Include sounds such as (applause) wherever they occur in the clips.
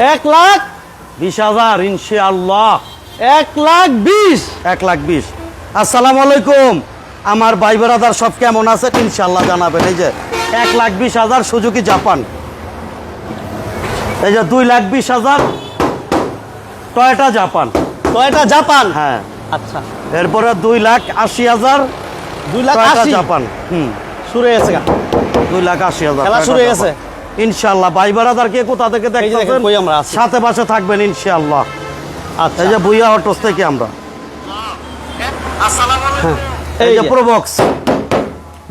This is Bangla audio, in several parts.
এক লাখ? বিশ হাজার ইনশাআল্লাহ। এক লাখ বিশ? এক লাখ বিশ। আসসালামু আলাইকুম। আমার ভাই বেড়াদার সব কেমন আছে ইনশাল্লাহ জানাবেন। এই যে এক লাখ বিশ হাজার সুজুকি জাপান। এই যে দুই লাখ বিশ হাজার টয়টা জাপান। Toyota Japan? হ্যাঁ। আচ্ছা। এরপরে দুই লাখ আশি হাজার দুই লাখ জাপান। হুম। শুরু হয়েছে দুই লাখ আশি হাজার শুরু হয়ে। গেছে? ইনশাল্লাহ ভাই বেড়াদার কে কোথা থেকে দেখেন, দেখতেছেন। সাথে পাশে থাকবেন ইনশাআল্লাহ। আচ্ছা। এই যে বুইয়া অটোস থেকে আমরা। এই এই যে। যে, প্রবক্স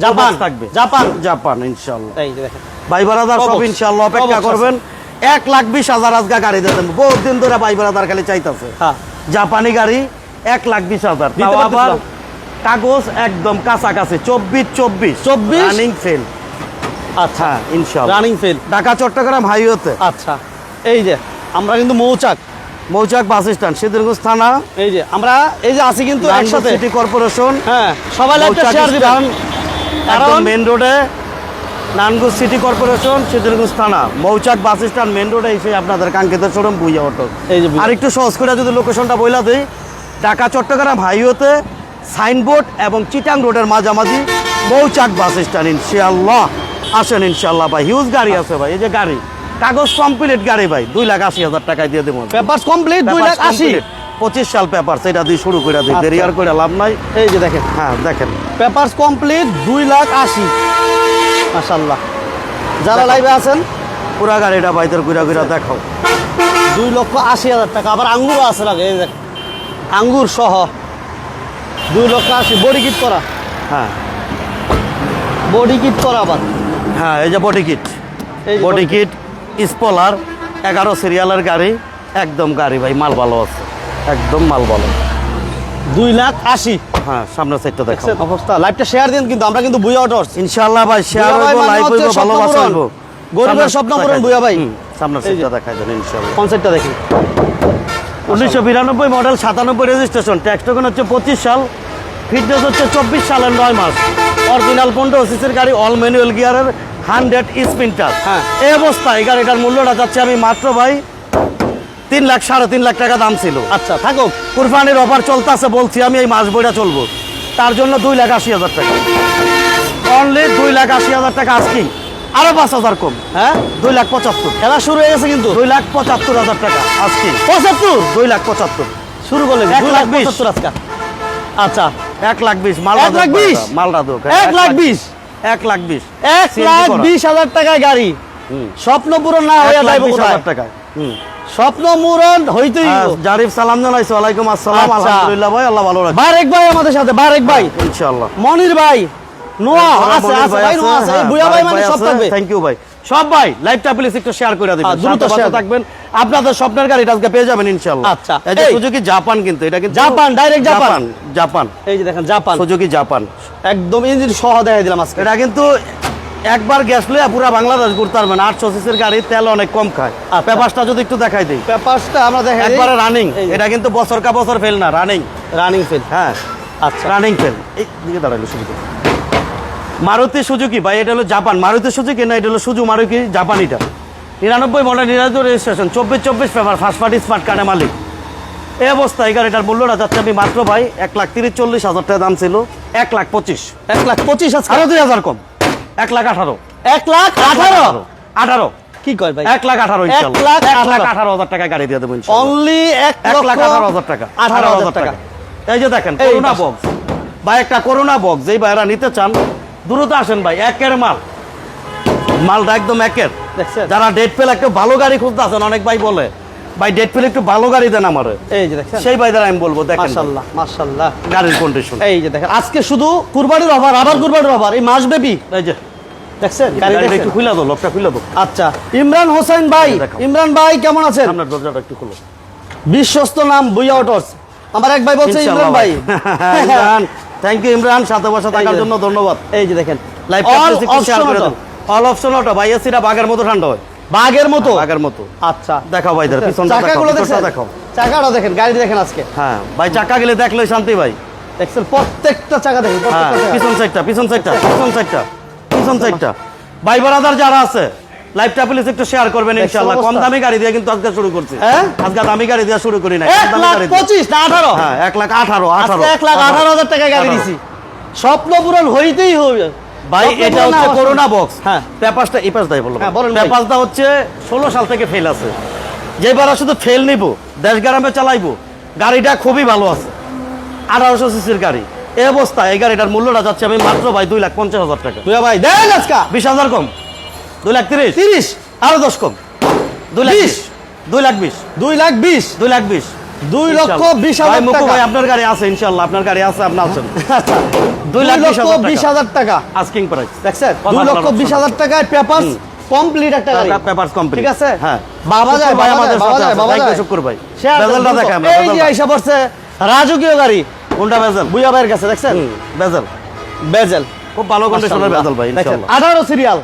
জাপান থাকবে। জাপান জাপান ইনশাল্লাহ এই ভাই বারাদার সব ইনশাল্লাহ অপেক্ষা করবেন। এক লাখ বিশ হাজার আজকে গাড়ি দিতেন বহুত দিন ধরে ভাই বারাদার খালি চাইতেছে। হ্যাঁ। জাপানি গাড়ি এক লাখ বিশ হাজার। আবার কাগজ একদম কাছাকাছি। চব্বিশ চব্বিশ। 24? রানিং ফেল আচ্ছা হ্যাঁ রানিং ফেল ঢাকা চট্টগ্রাম হাইওয়েতে। আচ্ছা এই যে আমরা কিন্তু মৌচাক। মৌচাক বাস স্ট্যান্ড সিদ্ধিরগঞ্জ থানা। এই যে আমরা এই যে আছি কিন্তু একসাথে। সিটি কর্পোরেশন হ্যাঁ সবাই লাইভটা শেয়ার দিবেন। কারণ মেন রোডে নানগঞ্জ সিটি কর্পোরেশন সিদ্ধিরগঞ্জ থানা। মৌচাক বাস স্ট্যান্ড মেন রোডে এসে আপনাদের কাঙ্ক্ষিত শোরুম বুঝা অটো এই যে। আর একটু সহজ করে যদি লোকেশনটা বইলা দিই ঢাকা চট্টগ্রাম হাইওয়েতে সাইনবোর্ড এবং চিটাং রোডের মাঝামাঝি মৌচাক বাস স্ট্যান্ড ইনশাআল্লাহ। আসেন ইনশাআল্লাহ ভাই। হিউজ গাড়ি আছে ভাই এই যে গাড়ি। কাগজ কমপ্লিট গাড়ি ভাই দুই লাখ আশি হাজার টাকায় দিয়ে দেবো। পেপারস কমপ্লিট দুই লাখ আশি। পঁচিশ সাল পেপার সেটা দিয়ে শুরু করে দিই আচ্ছা। দেরি আর করে লাভ নাই। এই যে দেখেন। হ্যাঁ দেখেন। পেপারস কমপ্লিট দুই লাখ আশি। মাশাল্লাহ যারা লাইভে আছেন পুরা গাড়িটা ভাইদের ঘুরা ঘুরা দেখাও। দুই লক্ষ আশি হাজার টাকা। আবার আঙ্গুরও আছে লাগে এই দেখ আঙ্গুর সহ। দুই লক্ষ আশি বডি কিট করা। হ্যাঁ। বডি কিট করা আবার। হ্যাঁ এই যে body kit. Body kit spoiler এগারো সিরিয়ালের গাড়ি একদম গাড়ি ভাই মাল ভালো আছে। একদম মাল ভালো। দুই লাখ আশি। হ্যাঁ সামনের সাইডটা দেখো দেখছেন অবস্থা? লাইভটা শেয়ার দিন কিন্তু আমরা কিন্তু বুয়া অটোস ইনশাআল্লাহ ভাই শেয়ার হইব লাইভ হইব ভালোবাসা। হইব। গরিবের স্বপ্ন পূরণ বুয়া ভাই। সামনের। সাইডটা দেখাই দেন ইনশাআল্লাহ। কনসেপ্টটা দেখি? উনিশশো বিরানব্বই মডেল সাতানব্বই রেজিস্ট্রেশন ট্যাক্স টোকেন হচ্ছে পঁচিশ সাল ফিটনেস হচ্ছে চব্বিশ সালের নয় মাস। অরিজিনাল পনেরো সিসির গাড়ি অল ম্যানুয়াল গিয়ারের হান্ড্রেড স্পিনটার হ্যাঁ। এই অবস্থায় গাড়িটার মূল্যটা যাচ্ছে আমি মাত্র ভাই তিন লাখ সাড়ে তিন লাখ টাকা দাম ছিল। আচ্ছা থাকুক। কুরবানির অফার চলতেছে বলছি আমি এই মাস বইটা চলবো। তার জন্য দুই লাখ আশি হাজার টাকা। অনলি দুই লাখ আশি হাজার টাকা আজকে আরও পাঁচ হাজার কম। হ্যাঁ? দুই লাখ পঁচাত্তর। খেলা শুরু হয়ে গেছে কিন্তু। দুই লাখ পঁচাত্তর হাজার টাকা আজকে পঁচাত্তর? দুই লাখ পঁচাত্তর। শুরু করলেন। এক লাখ পঁচাত্তর আজকে। আচ্ছা। এক লাখ বিশ মালদা এক লাখ বিশ? মালদা দোক এক লাখ বিশ? এক লাখ বিশ। এক লাখ বিশ হাজার টাকায় গাড়ি। স্বপ্ন পূরণ না হয়ে যাইব কোথায়? টাকায়। স্বপ্ন পূরণ হইতেই হ্যাঁ, জারিফ সালাম জানাইছো। ওয়ালাইকুম আসসালাম আচ্ছা। আলহামদুলিল্লাহ ভাই আল্লাহ ভালো বারেক ভাই আমাদের সাথে বারেক ভাই। ইনশাআল্লাহ। মনির ভাই নোয়া আছে আছে ভাই নোয়া আছে। বুয়া ভাই মানে সব থাকবে। থ্যাংক ইউ ভাই। সব ভাই লাইভটা প্লিজ একটু শেয়ার করে দিবেন। হ্যাঁ, দ্রুত দিন। থাকবেন। আপনাদের স্বপ্নের গাড়িটা আজকে পেয়ে যাবেন ইনশাআল্লাহ। আচ্ছা, এই যে সুজুকি জাপান কিন্তু এটা কিন্তু জাপান, direct জাপান। জাপান এই যে দেখেন জাপান সুজুকি জাপান একদম ইঞ্জিন সহ দেখাই দিলাম আজকে। এটা কিন্তু একবার গ্যাস লইয়া পুরা বাংলাদেশ ঘুরতে পারবেন। আটশো সিসির গাড়ি তেল অনেক কম খায়। আচ্ছা। পেপারসটা যদি একটু দেখাই দিই। পেপারসটা আমরা দেখাই একবারে রানিং এটা কিন্তু বছর কা বছর ফেল না রানিং রানিং ফেল হ্যাঁ। আচ্ছা। রানিং ফেল এই দিকে দাঁড়াইলো সুজুকি মারুতি সুজুকি ভাই এটা হলো জাপান মারুতি সুজুকি না এটা হলো সুজু মারুকি জাপানিটা নিরানব্বই মডেল নিরানব্বই রেজিস্ট্রেশন চব্বিশ চব্বিশ পেপার ফার্স্ট পার্টি স্মার্ট কার্ডের মালিক। এই অবস্থায় এই গাড়িটার মূল্যটা যাচ্ছে আমি মাত্র ভাই এক লাখ তিরিশ চল্লিশ হাজার টাকা দাম ছিল এক লাখ পঁচিশ। এক লাখ পঁচিশ আছে আরও দুই হাজার কম। এক লাখ আঠারো। এক লাখ আঠারো? আঠারো। কি কয় ভাই? এক লাখ আঠারো এক লাখ এক লাখ আঠারো। হাজার টাকা গাড়ি দিয়ে দেবো অনলি এক এক লাখ আঠারো হাজার টাকা। আঠারো হাজার টাকা। এই যে দেখেন করোনা বক্স বা একটা করোনা বক্স যেই ভাইরা নিতে চান দ্রুত আসেন ভাই একের মাল। মালটা একদম একের। যারা ডেট পেলে একটু ভালো গাড়ি খুঁজতে আছেন অনেক ভাই বলে ভাই ডেট পেলে একটু ভালো গাড়ি দেন আমার। এই যে দেখছেন? সেই ভাইদের আমি বলব দেখেন। গাড়ির কন্ডিশন এই যে দেখেন আজকে শুধু কুরবানির অফার আবার কুরবানির অফার এই মাস ব্যাপী। এই যে। দেখছেন? গাড়িটা একটু খুলে দাও লোকটা খুলে দাও। আচ্ছা ইমরান হোসেন ভাই ইমরান ভাই কেমন আছেন? সামনের দরজাটা একটু খুলো। বিশ্বস্ত নাম বুইয়া অটোস আমার এক ভাই বলছে ইমরান ভাই। (laughs) Imran thank you Imran. সাথে বসে থাকার জন্য ধন্যবাদ। এই যে দেখেন। Live option auto। All option auto ভাই এসিটা বাঘের মতো ঠান্ডা হয়। বাঘের মতো? বাঘের মতো। আচ্ছা। দেখাও পিছনটা দেখাও চাকাগুলো দেখাও। চাকাটা দেখেন গাড়ি দেখেন আজকে। হ্যাঁ ভাই চাকা গেলে দেখলোই শান্তি ভাই। দেখছেন প্রত্যেকটা চাকা দেখেন হ্যাঁ প্রত্যেকটা পিছন সাইডটা পিছন সাইডটা পিছন সাইডটা পিছন সাইডটা ভাই বারাদার যারা আছে লাইভটা প্লিজ একটু শেয়ার করবেন ইনশাআল্লাহ। কম দামি গাড়ি দিয়ে কিন্তু আজকে শুরু করছি। হ্যাঁ? আজকে দামি গাড়ি দিয়ে শুরু করি না দামি গাড়ি না আঠারো? হ্যাঁ এক লাখ আঠারো আঠারো আজকে এক লাখ আঠারো হাজার টাকায় গাড়ি। দিছি। স্বপ্ন পূরণ হইতেই হবে। ভাই এটা হচ্ছে করোনা বক্স হ্যাঁ পেপারসটা এই পাশ দাই বলব। হ্যাঁ, বলেন পেপারসটা হচ্ছে ষোলো সাল থেকে ফেল আছে। যেবার শুধু ফেল নিব দেশ গ্রামে চালাইবো গাড়িটা খুবই ভালো আছে। আঠারোশো সিসির গাড়ি। এই অবস্থা এই গাড়িটার মূল্যটা যাচ্ছে আমি মাত্র ভাই দুই লাখ পঞ্চাশ হাজার টাকা। তুই ভাই দেন আজকা। বিশ হাজার কম। দুই লাখ তিরিশ। তিরিশ। আরও দশ কম। দুই লাখ। বিশ। দুই লাখ বিশ। দুই লাখ বিশ। দুই লাখ বিশ। দুই লক্ষ বিশ হাজার ভাই আপনার গাড়ি আছে ইনশাল্লাহ। আপনার গাড়ি আছে আপনি আছেন (laughs) দুই লাখ বিশ হাজার টাকা। আস্কিং প্রাইস দেখছেন? দুই লক্ষ বিশ হাজার টাকায় পেপার কমপ্লিট একটা গাড়ি। পেপারস কমপ্লিট ঠিক আছে? হ্যাঁ। বাবা যায় ভাই আমাদের বাবা যায় বাবা যায়। শুক্র ভাই। বেজেলটা দ্রুত। এই যে আইসা পড়ছে রাজকীয় গাড়ি। কোনটা বেজেল বুয়া ভাইয়ের কাছে দেখছেন? বেজেল বেজেল খুব ভালো কন্ডিশনের বেজেল ভাই ইনশাআল্লাহ। সিরিয়াল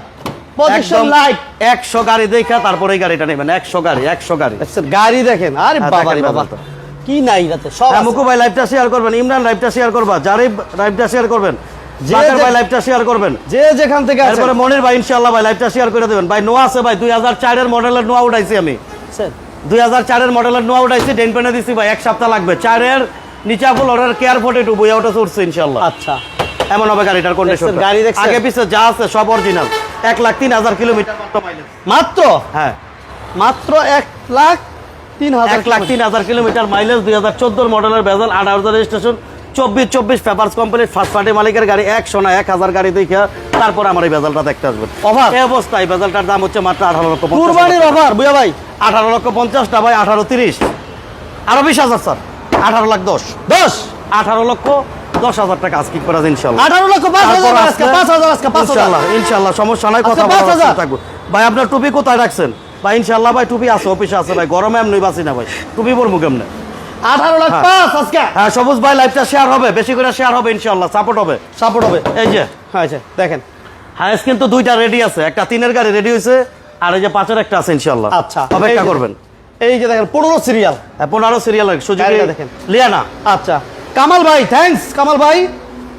একশো গাড়ি দেখা তারপরে গাড়িটা নেবেন। একশো গাড়ি একশো গাড়ি। গাড়ি দেখেন। আরে হ্যাঁ, বাবা। বাবা কি নাই রাতে? সব হ্যাঁ মুকু ভাই লাইভটা শেয়ার করবেন ইমরান লাইভটা শেয়ার করবা জারিফ লাইভটা শেয়ার করবেন জাকের ভাই লাইভটা শেয়ার করবেন। যে যেখান থেকে আছে। মনির ভাই ইনশাআল্লাহ ভাই লাইভটা শেয়ার করে দেবেন। ভাই নোয়া আছে ভাই দুই হাজার মডেলের নোয়া উঠাইছি আমি। দুই হাজার চারের মডেলের নোয়া উঠাইছি ডেন পেনে দিছি ভাই এক সপ্তাহ লাগবে। চারের নিচা ফুলের কেয়ার ফোর্টি টু বইয়া ওটা ইনশাল্লাহ আচ্ছা। এমন হবে গাড়িটার কন্ডিশন গাড়ি দেখছেন? আগে পিছে যা আছে সব অরিজিনাল এক লাখ তিন হাজার কিলোমিটার মাত্র? হ্যাঁ। মাত্র এক লাখ তিন হাজার এক লাখ তিন হাজার কিলোমিটার। মাইলেজ দুই হাজার চোদ্দোর মডেলের বেজাল আঠারো হাজার রেজিস্ট্রেশন চব্বিশ চব্বিশ পেপার্স কোম্পানির ফার্স্ট পার্টি মালিকের গাড়ি একশো না এক হাজার গাড়ি দেখে তারপর আমার এই বেজালটা দেখতে আসবেন। Offer? এই অবস্থায় বেজালটার দাম হচ্ছে মাত্র আঠারো লক্ষ কুরবানির। অফার বুয়া ভাই? আঠারো লক্ষ পঞ্চাশটা ভাই আঠারো তিরিশ। আরও বিশ হাজার স্যার। আঠারো লাখ দশ। দশ? আঠারো লক্ষ দশ হাজার টাকা আজকে করা যায় ইনশাল্লাহ। আঠারো লক্ষ পাঁচ হাজার আজকে পাঁচ হাজার আজকে পাঁচ হাজার। ইনশাল্লাহ ইনশাল্লাহ সমস্যা নাই কথা আজকে পাঁচ বলার হাজার। অপশন থাকবে ভাই আপনার টুপি কোথায় রাখছেন? ভাই ইনশাল্লাহ ভাই টুপি আছে অফিসে আছে ভাই গরমে এমনি বাসি না ভাই। টুপি পরবো কেমনে? আঠারো লাখ হ্যাঁ। পাঁচ আজকে। হ্যাঁ সবুজ ভাই লাইভটা শেয়ার হবে বেশি করে শেয়ার হবে ইনশাল্লাহ সাপোর্ট হবে। সাপোর্ট হবে। এই যে হ্যাঁ আচ্ছা দেখেন। হায়েস্ট কিন্তু দুইটা রেডি আছে একটা তিনের গাড়ি রেডি হয়েছে আর এই যে পাঁচের একটা আছে ইনশাল্লাহ। আচ্ছা অপেক্ষা করবেন। এই যে দেখেন পনেরো সিরিয়াল হ্যাঁ, পনেরো সিরিয়াল সুযোগ দেখেন। লিয়ানা। আচ্ছা। কামাল ভাই থ্যাঙ্কস কামাল ভাই।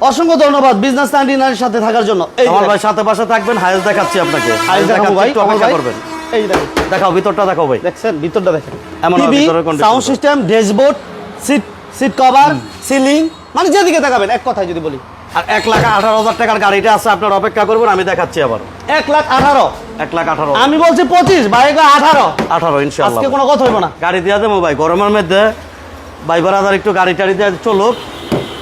অসংখ্য ধন্যবাদ বিজনেস নাইনটি নাইনের সাথে থাকার জন্য। এই আমার ভাই সাথে পাশে থাকবেন হায়েস দেখাচ্ছি আপনাকে। হায়েস দেখাবো ভাই অপেক্ষা করবেন। এই যে দেখেন। দেখাও ভিতরটা দেখাও ভাই। দেখছেন? ভিতরটা দেখেন। এমন sound system dashboard seat seat cover ceiling মানে যেদিকে তাকাবেন এক কথায় যদি বলি। আর এক লাখ আঠারো হাজার টাকার গাড়িটা আছে আপনার অপেক্ষা করবেন আমি দেখাচ্ছি আবার। এক লাখ আঠারো। এক লাখ আঠারো। আমি বলছি পঁচিশ বাইক আঠারো। আঠারো ইনশাল্লাহ কোনো কথা হইব না। গাড়ি দিয়া দেবো ভাই গরমের মধ্যে ভাই বারাদার একটু গাড়ি টাড়ি দিয়ে চলুক।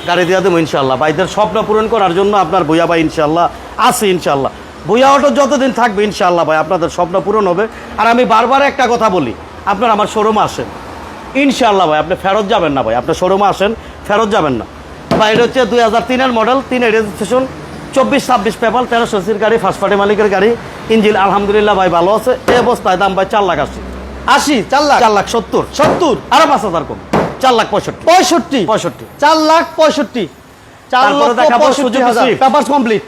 গাড়ি দিয়া দেবো ইনশাল্লাহ। ভাইদের স্বপ্ন পূরণ করার জন্য আপনার ভুয়া ভাই ইনশাল্লাহ আছে ইনশাল্লাহ। ভুয়া অটো যতদিন থাকবে ইনশাল্লাহ ভাই আপনাদের স্বপ্ন পূরণ হবে। আর আমি বারবার একটা কথা বলি আপনার আমার শোরুমে আসেন। ইনশাল্লাহ ভাই আপনি ফেরত যাবেন না ভাই আপনার শোরুমে আসেন ফেরত যাবেন না। ভাই এটা হচ্ছে দুই হাজার তিনের মডেল তিনের রেজিস্ট্রেশন চব্বিশ ছাব্বিশ পেপার তেরোশো সির গাড়ি ফার্স্ট পার্টি মালিকের গাড়ি। ইঞ্জিন আলহামদুলিল্লাহ ভাই ভালো আছে। এই অবস্থায় দাম ভাই চার লাখ আশি। আশি? চার লাখ? চার লাখ সত্তর। সত্তর? আরও পাঁচ হাজার কম চার লাখ পঁয়ষট্টি। পঁয়ষট্টি। পঁয়ষট্টি। চার লাখ পঁয়ষট্টি। চার লক্ষ পঁয়ষট্টি হাজার। পেপার কমপ্লিট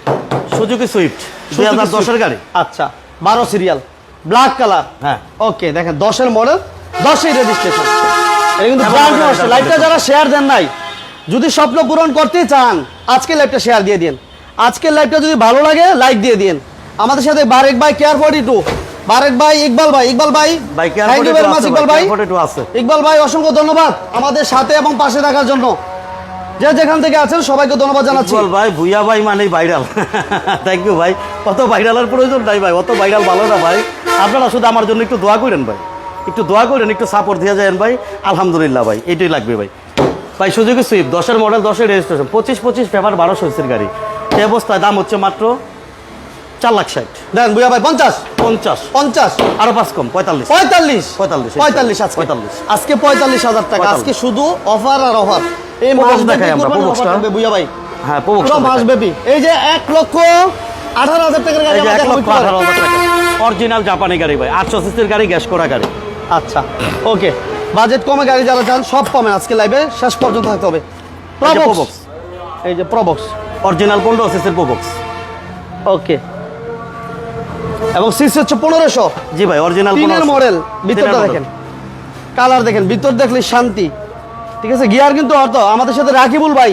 সুজুকি সুইফট দুই হাজার দশের গাড়ি। আচ্ছা বারো সিরিয়াল। Black colour. হ্যাঁ। ওকে দেখেন দশের মডেল দশের রেজিস্ট্রেশন এটা কিন্তু লাইভটা যারা শেয়ার দেন নাই যদি স্বপ্ন পূরণ করতে চান আজকে লাইভটা শেয়ার দিয়ে দিন আজকের লাইভটা যদি ভালো লাগে লাইক দিয়ে দিন আমাদের সাথে Barek by care forty two Barek ভাই ইকবাল ভাই ইকবাল ভাই। Thank you very much Iqbal ভাই আছে? ইকবাল ভাই অসংখ্য ধন্যবাদ আমাদের সাথে এবং পাশে থাকার জন্য। যে যেখান থেকে আছেন সবাইকে ধন্যবাদ জানাচ্ছি। ইকবাল ভাই ভুইয়া ভাই মানে ভাইরাল থ্যাংক ইউ ভাই। অত ভাইরালের প্রয়োজন নাই ভাই অত ভাইরাল ভালো না ভাই। আপনারা শুধু আমার জন্য একটু দোয়া করেন ভাই। একটু দোয়া করেন একটু সাপোর্ট দিয়ে যাবেন ভাই। আলহামদুলিল্লাহ ভাই এটাই লাগবে ভাই। ভাই সুযোগ সুইফট দশের মডেল দশের রেজিস্ট্রেশন পঁচিশ পঁচিশ পেপার বারোশো গাড়ি। এই অবস্থায় দাম হচ্ছে মাত্র চার লাখ ষাট। দেন বুয়া ভাই পঞ্চাশ। পঞ্চাশ। পঞ্চাশ। আরও পাঁচ কম পঁয়তাল্লিশ। পঁয়তাল্লিশ। পঁয়তাল্লিশ, পঁয়তাল্লিশ আজকে। পঁয়তাল্লিশ। আজকে পঁয়তাল্লিশ হাজার টাকা। আজকে শুধু অফার আর অফার। এই মাস দেখাই আমরা। বুঝা ভাই। হ্যাঁ মাস ব্যাপী এই যে এক লক্ষ আঠারো হাজার টাকার গাড়ি এক লক্ষ আঠারো হাজার টাকা। অরিজিনাল জাপানি গাড়ি ভাই আটশো সিসির গাড়ি গ্যাস করা গাড়ি। আচ্ছা ওকে। বাজেট কমে গাড়ি যারা চান সব পাবেন আজকে লাইভে শেষ পর্যন্ত থাকতে হবে। প্রবক্স এই যে প্রবক্স অরিজিনাল পনেরো সিসির প্রবক্স ওকে। এবং সিসি হচ্ছে পনেরোশো। জি ভাই অরিজিনাল তিনের মডেল ভিতরটা দেখেন। কালার দেখেন ভিতর দেখলে শান্তি। ঠিক আছে গিয়ার কিন্তু অর্থ আমাদের সাথে রাকিবুল ভাই।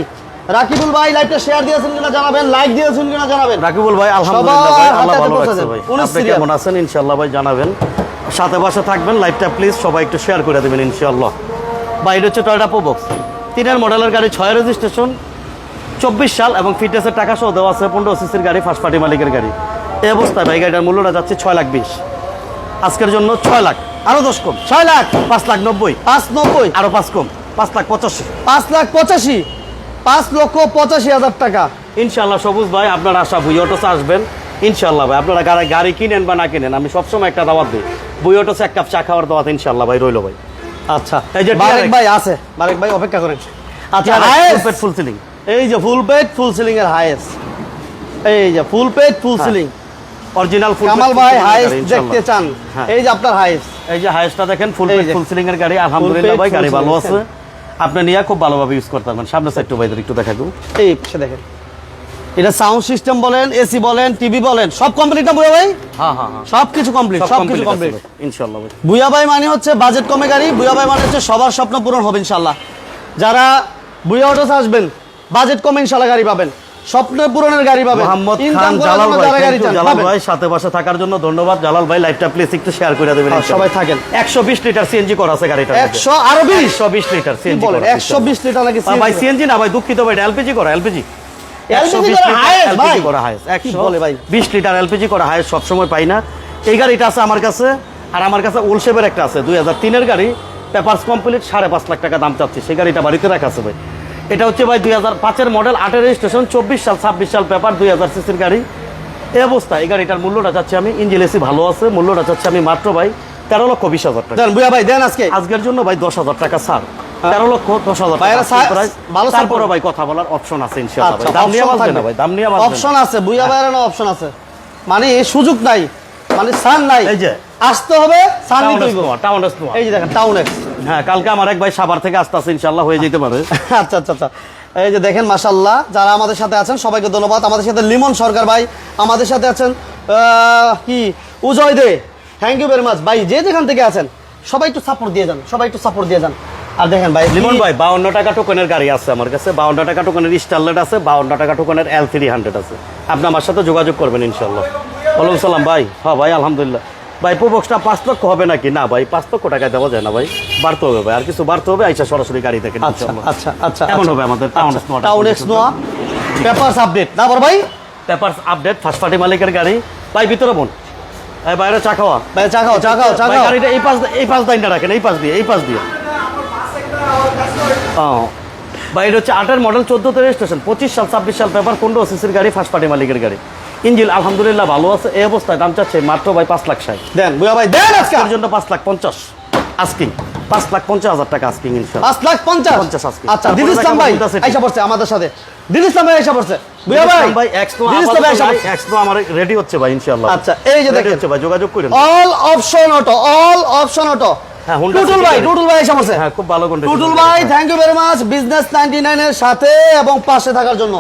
রাকিবুল ভাই লাইভটা শেয়ার দিয়েছেন কিনা জানাবেন লাইক দিয়েছেন কিনা জানাবেন? রাকিবুল ভাই আলহামদুলিল্লাহ ভাই আল্লাহ ভালো রাখছে ভাই। আপনি কেমন আছেন? ইনশাআল্লাহ ভাই জানাবেন। সাথে পাশে থাকবেন লাইভটা প্লিজ সবাই একটু শেয়ার করে দেবেন ইনশাআল্লাহ। বা এটা হচ্ছে টয়টা প্রোবক্স তিনের মডেলের গাড়ি ছয় রেজিস্ট্রেশন চব্বিশ সাল এবং ফিটনেসের টাকা সহ দেওয়া আছে পনেরো সিসির গাড়ি ফার্স্ট পার্টি মালিকের গাড়ি। এই অবস্থায় ভাই গাড়িটার মূল্যটা যাচ্ছে ছয় লাখ বিশ। আজকের জন্য ছয় লাখ আরও দশ কম। ছয় লাখ? পাঁচ লাখ নব্বই। পাঁচ নব্বই? আরও পাঁচ কম পাঁচ লাখ পঁচাশি। পাঁচ লাখ পঁচাশি? পাঁচ লক্ষ পঁচাশি হাজার টাকা। ইনশাল্লাহ সবুজ ভাই আপনার আশা বুই অটোসে আসবেন। ইনশাল্লাহ ভাই আপনারা গাড়ি গাড়ি কিনেন বা না কিনেন আমি সবসময় একটা দাওয়াত দিই। বুই অটোসে এক কাপ চা খাওয়ার দাওয়াত ইনশাল্লাহ ভাই রইল ভাই। আচ্ছা এই যে TRX ভাই আছে। বারেক ভাই অপেক্ষা করেন। আচ্ছা ফুল। পেট সিলিং এই যে ফুল পেড ফুল সিলিং এর হাইয়েস্ট এই যে full paid full. Ceiling original full Kamal ভাই হাইয়েস্ট দেখতে চান। হ্যাঁ। এই যে আপনার হাইয়েস্ট এই যে হাইস্টটা দেখেন ফুল ফুল সিলিং এর গাড়ি আলহামদুলিল্লাহ ভাই গাড়ি ভালো আছে। আপনি নিয়ে খুব ভালোভাবে ইউজ করতে পারবেন। সামনে সাইড ভাইদের একটু দেখা দেবো। এই দেখেন। এটা সাউন্ড সিস্টেম বলেন এসি বলেন টিভি বলেন সব কমপ্লিট না বুয়া ভাই? হ্যাঁ হ্যাঁ হ্যাঁ। সব কিছু কমপ্লিট সব কিছু কমপ্লিট ভাই বুয়া ভাই মানে হচ্ছে বাজেট কমে গাড়ি বুয়া ভাই মানে হচ্ছে সবার স্বপ্ন পূরণ হবে ইনশাল্লাহ যারা বুয়া অটোস আসবেন বাজেট কমে ইনশাল্লাহ গাড়ি পাবেন। স্বপ্ন পূরণের গাড়ি পাবেন। মোহাম্মদ খান জালাল ভাই জালাল ভাই সাথে পাশে থাকার জন্য ধন্যবাদ। জালাল ভাই লাইভটা প্লিজ একটু শেয়ার করে দেবেন সবাই থাকেন। একশো বিশ লিটার সিএনজি করা আছে গাড়িটা একশো আরও বিশ? একশো বিশ লিটার সিএনজি বলেন একশো বিশ লিটার নাকি ভাই সিএনজি না ভাই দুঃখিত ভাই এলপিজি করা এলপিজি? বিশ লিটার এলপিজি করা হাইস সবসময় পাই না। এই গাড়িটা আছে আমার কাছে আর আমার কাছে ওলশেপের একটা আছে দুই হাজার তিনের গাড়ি। পেপারস কমপ্লিট সাড়ে পাঁচ লাখ টাকা দাম চাচ্ছি। সেই গাড়িটা বাড়িতে রাখা আছে ভাই। এটা হচ্ছে ভাই দুই হাজার পাঁচের মডেল আটের রেজিস্ট্রেশন চব্বিশ সাল ছাব্বিশ সাল পেপার দুই হাজার সিসির গাড়ি। এই অবস্থা এই গাড়িটার মূল্যটা চাচ্ছি আমি। ইঞ্জিন এসি ভালো আছে মূল্যটা চাচ্ছি আমি মাত্র ভাই তেরো লক্ষ বিশ হাজার টাকা। বুয়া ভাই দেন আজকে। আজকের জন্য ভাই দশ হাজার টাকা ছাড় তেরো লক্ষ দশ হাজার ভালো তারপরে। ভাই কথা বলার অপশন আছে ইনশাআল্লাহ আচ্ছা দাম নিয়ে বাঁচবে না ভাই দাম নিয়ে অপশন আছে বুয়া ভাইয়ের অপশন আছে। মানে সুযোগ নাই মানে সান নাই। এই যে। আসতে হবে সান নিতে। টাউন। এই যে দেখেন টাউন এক্স হ্যাঁ কালকে আমার এক ভাই সাভার থেকে আসতে আসতে ইনশাল্লাহ হয়ে যেতে পারে। (laughs) আচ্ছা আচ্ছা আচ্ছা। এই যে দেখেন মাশাল্লাহ যারা আমাদের সাথে আছেন সবাইকে ধন্যবাদ। আমাদের সাথে লিমন সরকার ভাই আমাদের সাথে আছেন কি? Ujoy Dey. Thank you very much ভাই যে যেখান থেকে আছেন সবাই একটু সাপোর্ট দিয়ে যান সবাই একটু সাপোর্ট দিয়ে যান। আর দেখেন ভাই লিমন ভাই বাউন্ন টাকা টোকেনের গাড়ি আছে আমার কাছে। বাউন্ন টাকা টোকেনের স্টারলেট আছে বাউন্ন টাকা টোকেনের এল থ্রি হান্ড্রেড আছে। আপনি আমার সাথে যোগাযোগ করবেন ইনশাল্লাহ ওয়ালাইকুম সালাম ভাই। হ্যাঁ ভাই আলহামদুলিল্লাহ। ভাই প্রবক্সটা পাঁচ লক্ষ হবে নাকি? না ভাই পাঁচ লক্ষ টাকায় দেওয়া যায় না ভাই। বাড়তে হবে ভাই আর কিছু বাড়তে হবে আইসা সরাসরি গাড়ি থেকে আচ্ছা আচ্ছা আচ্ছা এমন হবে আমাদের town town X Noah papers update না ভাই? পেপার আপডেট ফার্স্ট পার্টি মালিকের গাড়ি। ভাই ভিতরে বোন। বাইরে চা খাওয়া। ভাই চা খাও চা খাও চা খাও। গাড়িটা এই পাশ এই পাশ দাইনটা রাখেন এই পাশ দিয়ে এই পাশ দিয়ে। ও। এটা হচ্ছে আটের মডেল চোদ্দোতে রেজিস্ট্রেশন পঁচিশ সাল ছাব্বিশ সাল পেপার পনেরো সিসির গাড়ি ফার্স্ট পার্টি মালিকের গাড়ি। ইঞ্জিন আলহামদুলিল্লাহ ভালো আছে। এই অবস্থায় দাম চাচ্ছে মাত্র ভাই পাঁচ লাখ ষাট। দেন বুয়া ভাই দেন আজকে। তার জন্য পাঁচ লাখ পঞ্চাশ। আস্কিং পাঁচ লাখ পঞ্চাশ হাজার টাকা আস্কিং ইনশাল্লাহ। পাঁচ লাখ পঞ্চাশ? পঞ্চাশ আজকে। আচ্ছা দিল ইসলাম ভাই আইসা পড়ছে আমাদের সাথে। দিল ইসলাম ভাই আইসা পড়ছে। বুয়া ভাই ভাই এক্স তো দিল ইসলাম ভাই আইসা পড়ছে এক্স আমার রেডি হচ্ছে ভাই ইনশাল্লাহ আচ্ছা, এই যে দেখেন। হচ্ছে ভাই যোগাযোগ করেন। All option auto all option auto Tutul ভাই টুটুল ভাই এসে পড়ছে। হ্যাঁ খুব ভালো কন্ডিশন টুটুল ভাই thank you very much business ninety এর সাথে এবং পাশে থাকার জন্য।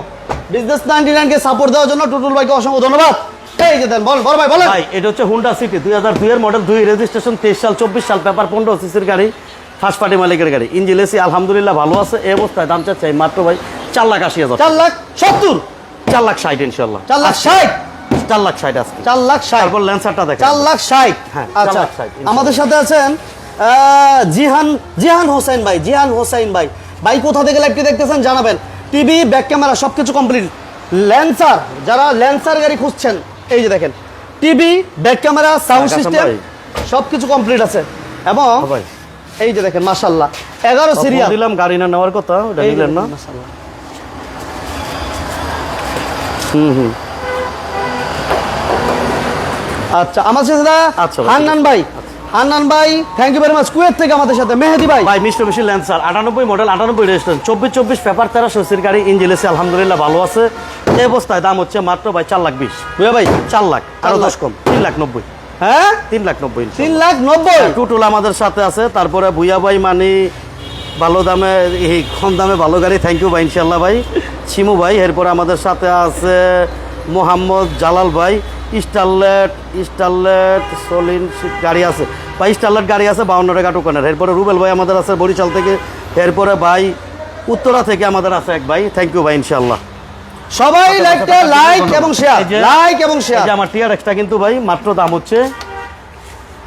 বিজনেস নাইনটি কে সাপোর্ট দেওয়ার জন্য টুটুল ভাইকে অসংখ্য ধন্যবাদ। এই যে দেন বল বড় ভাই বলেন। ভাই এটা হচ্ছে হুন্ডা সিটি দুই হাজার মডেল দুই রেজিস্ট্রেশন তেইশ সাল চব্বিশ সাল পেপার পনেরো সিসির গাড়ি ফার্স্ট পার্টি মালিকের গাড়ি। ইঞ্জিন এসি আলহামদুলিল্লাহ ভালো আছে এই অবস্থায় দাম চাচ্ছে মাত্র ভাই চার লাখ আশি হাজার চার লাখ সত্তর। চার লাখ ষাট ইনশাল্লাহ চার লাখ ষাট। চার লাখ ষাট আজকে চার লাখ ষাট। তারপর ল্যান্সারটা দেখেন। চার লাখ ষাট। হ্যাঁ, আচ্ছা। আমাদের সাথে আছেন জিহান জিহান হোসেন ভাই জিহান হোসেন ভাই। ভাই কোথা থেকে লাইভটি দেখতেছেন জানাবেন। টিভি ব্যাক ক্যামেরা সব কিছু কমপ্লিট ল্যান্সার যারা ল্যান্সার গাড়ি খুঁজছেন এই যে দেখেন। TV back camera sound system সব কিছু কমপ্লিট আছে। এবং এই যে দেখেন মাশাল্লাহ এগারো সিরিয়াল দিলাম গাড়ি না নেওয়ার কথা ওটা নিলেন না? হুম হুম। আচ্ছা আমার সাথে আচ্ছা হান্নান ভাই। হান্নান ভাই thank you very much Kuwait থেকে আমাদের সাথে মেহেদি ভাই। ভাই মিস্টার মিশি ল্যান্সার। আটানব্বই মডেল আটানব্বই রেজিস্ট্রেশন চব্বিশ চব্বিশ পেপার তেরোশো সির গাড়ি ইঞ্জিন এসি আলহামদুলিল্লাহ ভালো আছে। এই অবস্থায় দাম হচ্ছে মাত্র ভাই চার লাখ বিশ। বুয়া ভাই চার লাখ আরও। দশ কম। তিন লাখ নব্বই। হ্যাঁ? তিন লাখ নব্বই তিন লাখ নব্বই? টুটুল আমাদের সাথে আছে। তারপরে ভুইয়া ভাই মানি ভালো দামে এই কম দামে ভালো গাড়ি। থ্যাংক ইউ ভাই ইনশাল্লাহ ভাই। শিমু ভাই এরপরে আমাদের সাথে আছে মোহাম্মদ জালাল ভাই। স্টারলেট স্টারলেট সলিন গাড়ি আছে। ভাই স্টারলেট গাড়ি আছে বাউন্ন টাকা টোকানের এরপরে রুবেল ভাই আমাদের আছে বরিশাল থেকে। এরপরে ভাই উত্তরা থেকে আমাদের আছে এক ভাই। থ্যাংক ইউ ভাই ইনশাল্লাহ সবাই লাইকটা লাইক এবং শেয়ার লাইক এবং এই শেয়ার যে আমার টিয়ার এক্সটা কিন্তু ভাই মাত্র দাম হচ্ছে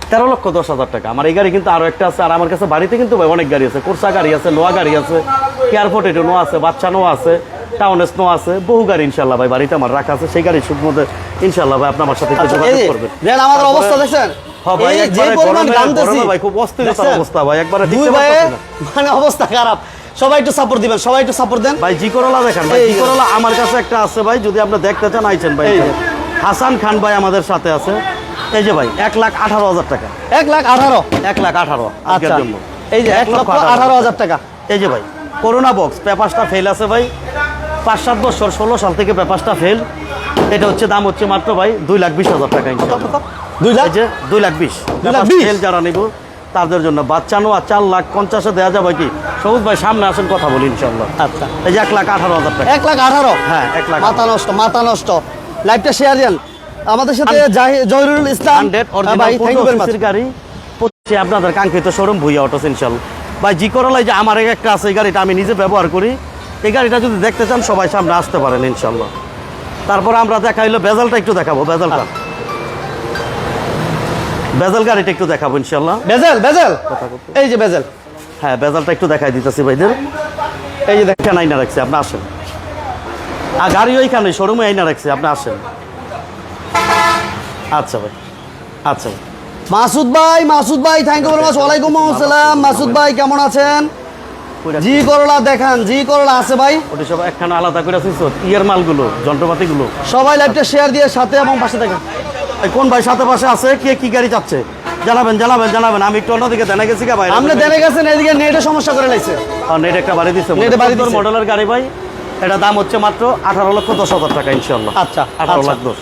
তেরো লক্ষ দশ হাজার টাকা। আমার এই গাড়ি কিন্তু আরও একটা আছে। আর আমার কাছে বাড়িতে কিন্তু ভাই অনেক গাড়ি আছে। কোর্সা গাড়ি আছে লোয়া গাড়ি আছে এয়ারপোর্ট এটা নো আছে বাচ্চা নো আছে টাউনেস নো আছে বহু গাড়ি ইনশাল্লাহ ভাই বাড়িতে আমার রাখা আছে। সেই গাড়ির সুদ মধ্যে ইনশাল্লাহ ভাই আপনি আমার সাথে একটু যোগাযোগ করবেন। দেন আমাদের অবস্থা দেখছেন? হ্যাঁ। মানে অবস্থা খারাপ। সবাই একটু সাপোর্ট দিবেন সবাই একটু সাপোর্ট দেন। ভাই জি করলা দেখেন ভাই জি করলা আমার কাছে একটা আছে ভাই যদি আপনি দেখতে চান আইছেন ভাই। হাসান খান ভাই আমাদের সাথে আছে। এই যে ভাই এক লাখ আঠারো হাজার টাকা। এক লাখ আঠারো? এক লাখ আঠারো আজকের আচ্ছা। জন্য। এই যে এক লক্ষ আঠারো হাজার টাকা। এই যে ভাই করোনা বক্স পেপারসটা ফেল আছে ভাই। পাঁচ সাত বছর ষোলো সাল থেকে পেপারসটা ফেল এটা হচ্ছে দাম হচ্ছে মাত্র ভাই দুই লাখ বিশ হাজার টাকা। দুই লাখ? দুই লাখ বিশ? ফেল যারা নিব তাদের জন্য বাচ্চা নোয়া চার লাখ পঞ্চাশে দেওয়া যাবে কি? সবুজ ভাই সামনে আসেন কথা বলি ইনশাল্লাহ আচ্ছা। এই যে এক লাখ আঠারো হাজার টাকা। এক লাখ আঠারো? হ্যাঁ, এক লাখ মাথা নষ্ট মাথা নষ্ট। লাইভটা শেয়ার দেন। আমাদের সাথে জাহি- জহিরুল ইসলাম। হ্যাঁ ভাই থ্যাংক ইউ ভেরি মাচ গাড়ি। হচ্ছে আপনাদের কাঙ্ক্ষিত শোরুম ভুইয়া অটোস ইনশাল্লাহ ভাই জি করলাই যে আমার এই একটা আছে এই গাড়িটা আমি নিজে ব্যবহার করি। এই গাড়িটা যদি দেখতে চান সবাই সামনে আসতে পারেন ইনশাল্লাহ তারপর আমরা দেখাইলো বেজালটা একটু দেখাবো বেজালটা। বেজাল গাড়িটা একটু দেখাবো ইনশাল্লাহ বেজেল বেজেল? এই যে বেজেল। হ্যাঁ বেজালটা একটু দেখাই দিতেছি ভাইদের। এই যে দেখেন আইনা রাখছে আপনি আসেন। আর গাড়ি ওইখানে শোরুমে আইনা রাখছে আপনি আসেন। আচ্ছা ভাই আচ্ছা ভাই। মাসুদ ভাই মাসুদ ভাই থ্যাংক ইউ ভেরি মাচ ওয়ালাইকুম আসসালাম। মাসুদ ভাই কেমন আছেন? জি করলা দেখান জি করলা আছে ভাই। ওটা সব একখানে আলাদা করে আছিস ইয়ের মালগুলো যন্ত্রপাতিগুলো। সবাই লাইভটা শেয়ার দিয়ে সাথে এবং পাশে এই কোন ভাই সাথে পাশে আছে কে কি গাড়ি চাচ্ছে জানাবেন জানাবেন জানাবেন আমি একটু অন্যদিকে জানা গেছি কা ভাই আপনি জেনে গেছেন এদিকে নেটে সমস্যা করে লাইছে। নেট একটা বাড়ি দিচ্ছে নেটে বাড়ি দিছে। মডেলের গাড়ি ভাই? এটা দাম হচ্ছে মাত্র আঠারো লক্ষ দশ হাজার টাকা ইনশাল্লাহ আচ্ছা, আঠারো আচ্ছা। লাখ দশ।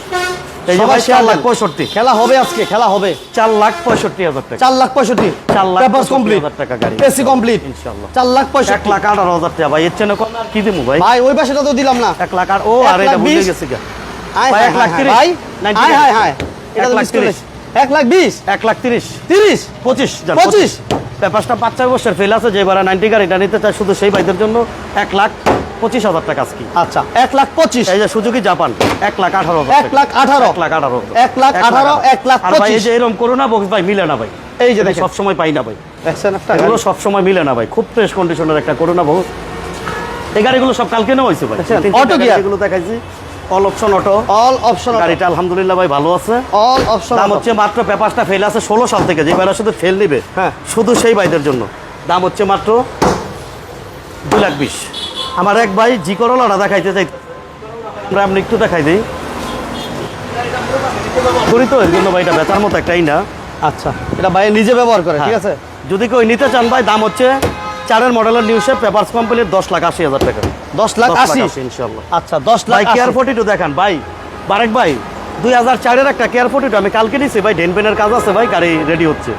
এই যে ভাই চার লাখ পঁয়ষট্টি। খেলা হবে আজকে খেলা হবে। চার লাখ পঁয়ষট্টি হাজার টাকা। চার লাখ পঁয়ষট্টি। চার লাখ পেপার কমপ্লিট হাজার টাকা গাড়ি। এসি কমপ্লিট ইনশাল্লাহ। চার লাখ এক লাখ আঠারো হাজার টাকা। ভাই এর চেয়ে কি দেবো ভাই? ভাই ওই পাশেটা তো দিলাম না। এক লাখ আর ও আর এটা। গেছি ভাই, এক লাখ তিরিশ। ভাই 99 হায় এক লাখ তিরিশ। এক লাখ বিশ। এক লাখ তিরিশ। তিরিশ। পঁচিশ। পঁচিশ? পেপারসটা পাঁচ ছয় বছর ফেল আছে যে এবার নাইনটি গাড়িটা নিতে চায় শুধু সেই ভাইদের জন্য এক লাখ পঁচিশ হাজার টাকা আজকে। আচ্ছা এক লাখ পঁচিশ? এই যে সুজুকি জাপান এক লাখ আঠারো এক লাখ আঠারো? এক লাখ আঠারো এক লাখ আঠারো এক লাখ ভাই এই যে এরকম করোনা বক্স ভাই মিলে না ভাই। এই যে এটা দেখেন। সবসময় পাই না ভাই। এগুলো সবসময় মিলে না ভাই। খুব ফ্রেশ কন্ডিশনের একটা করোনা বক্স এই গাড়িগুলো সব কালকে নেওয়া হয়েছে ভাই। চারটা gear। গাড়িগুলো দেখাইছি। All option auto all option গাড়িটা আলহামদুলিল্লাহ ভাই ভালো আছে। অল অপশন দাম হচ্ছে মাত্র পেপারসটা ফেল আছে ষোলো সাল থেকে যে ভাইরা শুধু ফেল নিবে হ্যাঁ। শুধু সেই ভাইদের জন্য। দাম হচ্ছে মাত্র দুই লাখ বিশ। আমার এক ভাই জি করলাটা দেখাইতে চাই। আপনি একটু দেখাই দিই। করি তো এর জন্য ভাই এটা বেচার মতো একটাই না আচ্ছা এটা ভাই নিজে ব্যবহার করে ঠিক আছে? যদি কেউ নিতে চান ভাই দাম হচ্ছে চারের মডেলের নিউ শেপ পেপারস কোম্পানির দশ লাখ আশি হাজার টাকা। দশ লাখ আশি? ইনশাল্লাহ আচ্ছা দশ লাখ কেয়ার ফোর্টি টু দেখান ভাই। বারেক ভাই দুই হাজার চারের একটা কেয়ার ফোর্টি টু আমি কালকে নিছি ভাই ডেন পেনের কাজ আছে ভাই গাড়ি রেডি হচ্ছে।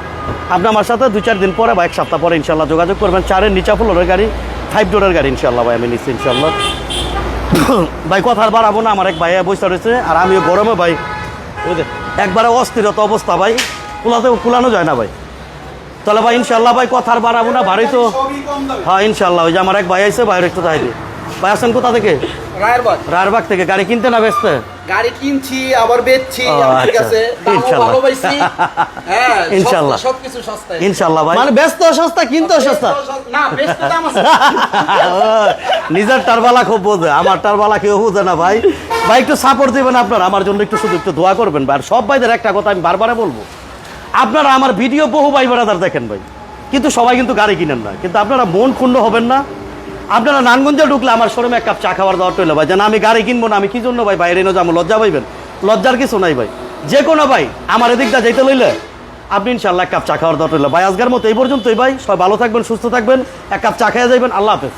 আপনি আমার সাথে দুই চার দিন পরে বা এক সপ্তাহ পরে ইনশাল্লাহ যোগাযোগ করবেন। চারের নিচা ফ্লোরের গাড়ি ফাইভ ডোরের গাড়ি ইনশাল্লাহ ভাই আমি নিচ্ছি ইনশাল্লাহ (coughs) ভাই কথা আর বাড়াবো না আমার এক ভাইয়া বসে রয়েছে আর আমিও গরমে ভাই। একবারে অস্থিরতা অবস্থা ভাই। কুলাতে কুলানো যায় না ভাই। তাহলে ভাই ইনশাল্লাহ ভাই কথা আর বাড়াবো না ভারী তো। হ্যাঁ ইনশাল্লাহ ওই যে আমার এক ভাই আছে বাইরে একটু তাই ভাই আসেন কোথা থেকে? রায়েরবাগ। থেকে গাড়ি কিনতে না বেচতে গাড়ি কিনছি আবার বেচছি ও, আমার আচ্ছা। হ্যাঁ ভাই। মানে ব্যস্ত সস্তা কিনতেও সস্তা। না বেচতে দাম আছে। (laughs) নিজের টারবালা খুব বোঝে আমার টারবালা কেউ বোঝে না ভাই। ভাই একটু সাপোর্ট দিবেন আপনার আমার জন্য একটু শুধু একটু দোয়া করবেন। ভাই সব ভাইদের একটা কথা আমি বারবারে বলব। আপনারা আমার ভিডিও বহু ভাই বেড়াদার দেখেন ভাই। কিন্তু সবাই কিন্তু গাড়ি কিনেন না। কিন্তু আপনারা মন ক্ষুণ্ণ হবেন না। আপনারা নানগঞ্জে ঢুকলে আমার শোরুমে এক কাপ চা খাওয়ার দেওয়ার টইলো ভাই। যে না আমি গাড়ি কিনবো না, আমি কি জন্য ভাই? বাইরে যাব, লজ্জা পাইবেন? লজ্জার কিছু নাই ভাই। যে কোনো ভাই, আমার এদিকটা যাইতে লইলে আপনি ইনশাল্লাহ এক কাপ চা খাওয়ার দরকার হইল। ভাই, আজকের মতো এই পর্যন্তই ভাই। সবাই ভালো থাকবেন, সুস্থ থাকবেন। এক কাপ চা খেয়ে যাইবেন। আল্লাহ হাফেজ।